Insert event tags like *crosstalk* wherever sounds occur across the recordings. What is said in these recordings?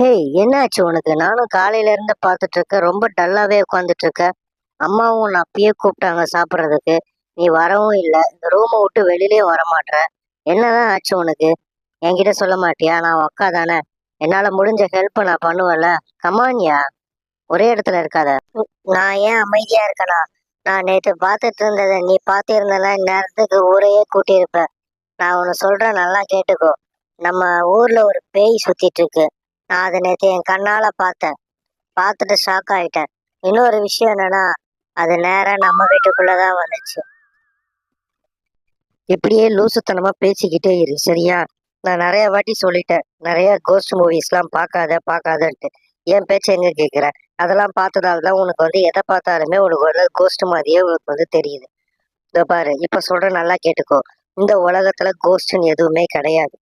Hey என்னாச்சு உனக்கு? நானும் காலையில இருந்து பார்த்துட்டு இருக்கேன். ரொம்ப டல்லாவே உட்காந்துட்டு இருக்க. அம்மாவும் நான் அப்பயே கூப்பிட்டாங்க சாப்பிட்றதுக்கு. நீ வரவும் இல்லை. இந்த ரூமை விட்டு வெளியிலே வர மாட்ற என்னதான் ஆச்சு உனக்கு? என்கிட்ட சொல்ல மாட்டியா? நான் அக்கா தானே. என்னால முடிஞ்ச ஹெல்ப்பை நான் பண்ணுவேன்ல. கமானியா ஒரே இடத்துல இருக்காத. நான் ஏன் அமைதியா இருக்கனா? நான் நேற்று பார்த்துட்டு இருந்ததை நீ பார்த்திருந்தனா இந்நேரத்துக்கு ஊரையே கூட்டியிருப்ப. நான் உன்னை சொல்றேன் நல்லா கேட்டுக்கோ. நம்ம ஊர்ல ஒரு பேய் சுத்திட்டு இருக்கு. நான் அதை நேற்று என் கண்ணால் பார்த்தேன். பார்த்துட்டு ஷாக் ஆகிட்டேன் இன்னொரு விஷயம் என்னன்னா அது நேராக நம்ம வீட்டுக்குள்ளே தான் வந்துச்சு. இப்படியே லூசுத்தனமாக பேசிக்கிட்டே இரு சரியா? நான் நிறைய வாட்டி சொல்லிட்டேன். நிறைய கோஸ்ட் மூவிஸ்லாம் பார்க்காத பார்க்காதன்ட்டு. என் பேச்சை எங்கே கேட்குற அதெல்லாம் பார்த்ததால தான் உனக்கு வந்து எதை பார்த்தாலுமே உனக்கு வந்து கோஸ்ட் மாதிரியே உனக்கு வந்து தெரியுது. இதோ பாரு இப்போ சொல்கிறேன் நல்லா கேட்டுக்கோ. இந்த உலகத்தில் கோஸ்ட்னு எதுவுமே கிடையாது.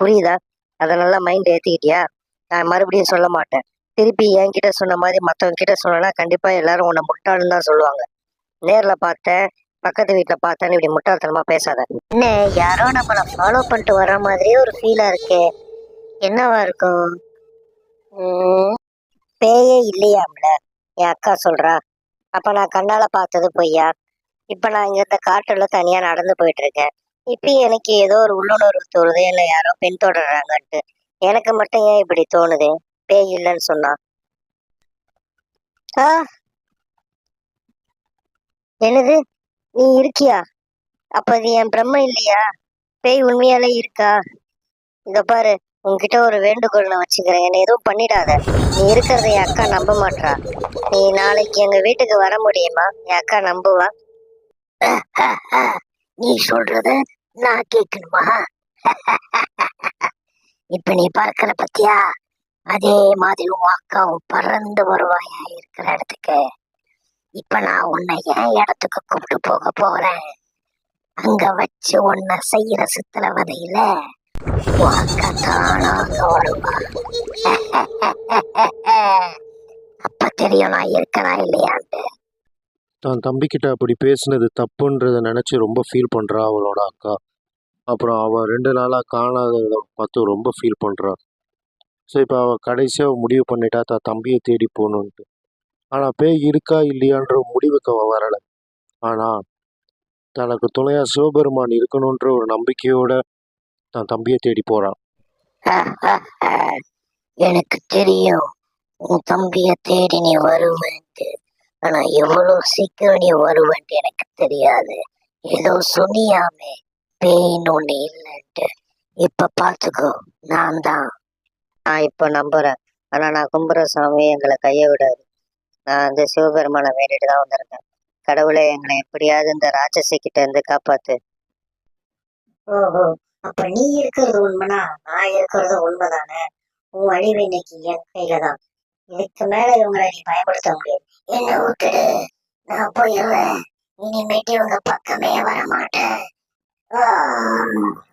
புரியுதா? அதை நல்லா மைண்ட் ஏற்றிக்கிட்டியா நான் மறுபடியும் சொல்ல மாட்டேன். திருப்பி என்கிட்ட சொன்ன மாதிரி மற்றவங்க கிட்ட சொன்னா கண்டிப்பா எல்லாரும் உன்னை முட்டாளுன்னு தான் சொல்லுவாங்க. நேர்ல பார்த்தேன் பக்கத்து வீட்டுல பார்த்தேன்னு இப்படி முட்டாள்தனமா பேசாத. என்ன யாரோ நம்மள ஃபாலோ பண்ணிட்டு வர மாதிரியே ஒரு ஃபீலா இருக்கே. என்னவா இருக்கும்? பேயே இல்லையாம்ல என் அக்கா சொல்றா. அப்ப நான் கண்ணால பார்த்தது பொய்யா? இப்ப நான் இங்க இந்த காட்டுல தனியா நடந்து போயிட்டு இருக்கேன். இப்பயும் எனக்கு ஏதோ ஒரு உள்ளுணர்வு தோணுது இல்லை யாரோ பெண் தொடர்றாங்கன்ட்டு எனக்கு மட்டும் ஏன் இப்படி தோணுது? பேய் இல்லைன்னு சொன்னா. ஆ. என்னது? நீ இருக்கியா? அப்ப அது என் பிரம்ம இல்லையா? பேய் உண்மையாலே இருக்கா? இத பாரு உன்கிட்ட ஒரு வேண்டுகோள் நான் வச்சுக்கிறேன். என்னை எதுவும் பண்ணிடாத. நீ இருக்கிறத என் அக்கா நம்ப மாட்றா. நீ நாளைக்கு எங்க வீட்டுக்கு வர முடியுமா? என் அக்கா நம்புவா? நீ சொல்றத நான் கேட்கணுமா? *laughs* இப்ப நீ பறக்கிற பத்தியா? அதே மாதிரி உன் அக்காவும் பறந்து வருவாயா இருக்கிற இடத்துக்கு. இப்ப நான் உன்னை என் இடத்துக்கு கூப்பிட்டு போக போறேன்? அங்க வச்சு உன்னை செய்யற சித்திரவதையில உன் அக்கா தானாக வருவா. *laughs* அப்ப தெரியும் நான் இருக்கனா இல்லையான்ட்டு. தான் தம்பிக்கிட்ட அப்படி பேசுனது தப்புன்றதை நினச்சி ரொம்ப ஃபீல் பண்ணுறா அவளோட அக்கா. அப்புறம் அவள் ரெண்டு நாளாக காணாததை பார்த்து ரொம்ப ஃபீல் பண்ணுறா ஸோ இப்போ அவள் கடைசியாக முடிவு பண்ணிட்டா தான் தம்பியை தேடி போகணுன்ட்டு ஆனால் பேய் இருக்கா இல்லையான்ற முடிவுக்கு அவள் வரலை. ஆனால் தனக்கு துணையாக சிவபெருமான் இருக்கணுன்ற ஒரு நம்பிக்கையோட தான் தம்பியை தேடி போகிறான் எனக்கு தெரியும். உன் தம்பியை தேடி நீ வருவேன்ட்டு. ஆனால் எவ்வளோ சீக்கிரம் நீ வருவேன்ட்டு எனக்கு தெரியாது. ஏதோ சொன்னியாமே. பெயின் ஒண்ணு இல்லைன்ட்டு. இப்ப பாத்துக்கோ நான் தான். நான் இப்ப நம்புறேன். ஆனா நான் கும்புற சாமி எங்களை கைய விடாது. நான் வந்து சிவபெருமானை வேண்டிட்டு தான் வந்திருக்கேன். கடவுளே எங்களை எப்படியாவது இந்த ராட்சசி கிட்ட இருந்து காப்பாத்து. ஓஹோ அப்ப நீ இருக்கிறது உண்மைனா நான் இருக்கிறது உண்மைதானே? உன் அழிவு இன்னைக்கு என் கையில தான். இதுக்கு மேல இவங்களை நீ பயன்படுத்த முடியாது. என்ன விட்டுடு. நான் போயிடுவேன். இனிமேட்டு இவங்க பக்கமே வர மாட்டேன் Arr!